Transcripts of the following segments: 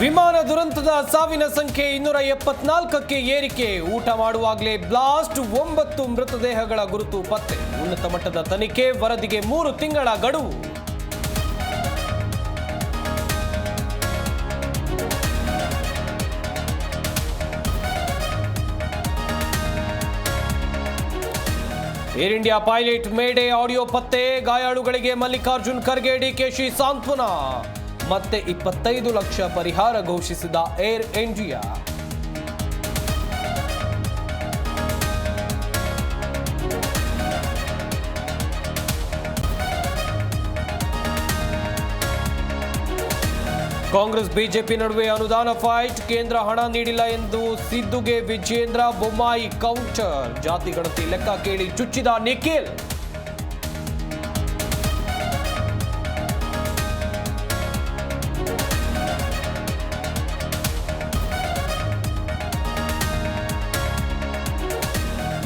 ವಿಮಾನ ದುರಂತದ ಸಾವಿನ ಸಂಖ್ಯೆ ಇನ್ನೂರ ಎಪ್ಪತ್ನಾಲ್ಕಕ್ಕೆ ಏರಿಕೆ. ಊಟ ಮಾಡುವಾಗಲೇ ಬ್ಲಾಸ್ಟ್, ಒಂಬತ್ತು ಮೃತದೇಹಗಳ ಗುರುತು ಪತ್ತೆ. ಉನ್ನತ ಮಟ್ಟದ ತನಿಖೆ, ವರದಿಗೆ ಮೂರು ತಿಂಗಳ ಗಡುವು. Air India pilot mayday audio ಪತ್ತೆ. ಗಾಯಾಳುಗಳಿಗೆ ಮಲ್ಲಿಕಾರ್ಜುನ್ ಖರ್ಗೆ ಡಿಕೆಶಿ ಸಾಂತ್ವನ. ಮತ್ತೆ ಇಪ್ಪತ್ತೈದು ಲಕ್ಷ ಪರಿಹಾರ ಘೋಷಿಸಿದ ಏರ್ ಇಂಡಿಯಾ. ಕಾಂಗ್ರೆಸ್, ಬಿಜೆಪಿ ನಡುವೆ ಅನುದಾನ ಫೈಟ್ ಕೇಂದ್ರ ಹಣ ನೀಡಿಲ್ಲ ಎಂದು ಸಿದ್ದುಗೆ ವಿಜೇಂದ್ರ ಬೊಮ್ಮಾಯಿ ಕೌಂಟರ್ ಜಾತಿ ಗಣತಿ ಲೆಕ್ಕ ಕೇಳಿ ಚುಚ್ಚಿದ ನಿಖಿಲ್.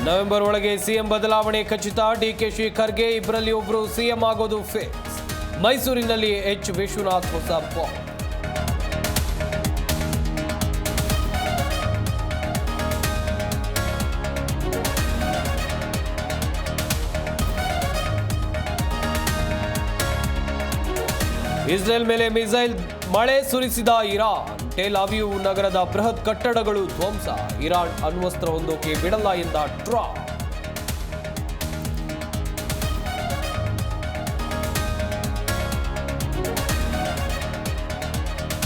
ನವೆಂಬರ್ ಒಳಗೆ ಸಿಎಂ ಬದಲಾವಣೆ ಖಚಿತ ಡಿಕೆಶಿ ಖರ್ಗೆ ಇಬ್ಬರಲ್ಲಿ ಒಬ್ಬರು ಸಿಎಂ ಆಗೋದು ಫಿಕ್ಸ್ ಮೈಸೂರಿನಲ್ಲಿ ಎಚ್ ವಿಶ್ವನಾಥ್ ಹೊಸ ಇಸ್ರೇಲ್ ಮೇಲೆ ಮಿಸೈಲ್ ಮಳೆ ಸುರಿಸಿದ ಇರಾನ್. ಟೇಲ್ ಅವ್ಯೂ ನಗರದ ಬೃಹತ್ ಕಟ್ಟಡಗಳು ಧ್ವಂಸ. ಇರಾನ್ ಅಣ್ವಸ್ತ್ರ ಹೊಂದೋಕೆ ಬಿಡಲ್ಲ ಎಂದ ಟ್ರಂಪ್.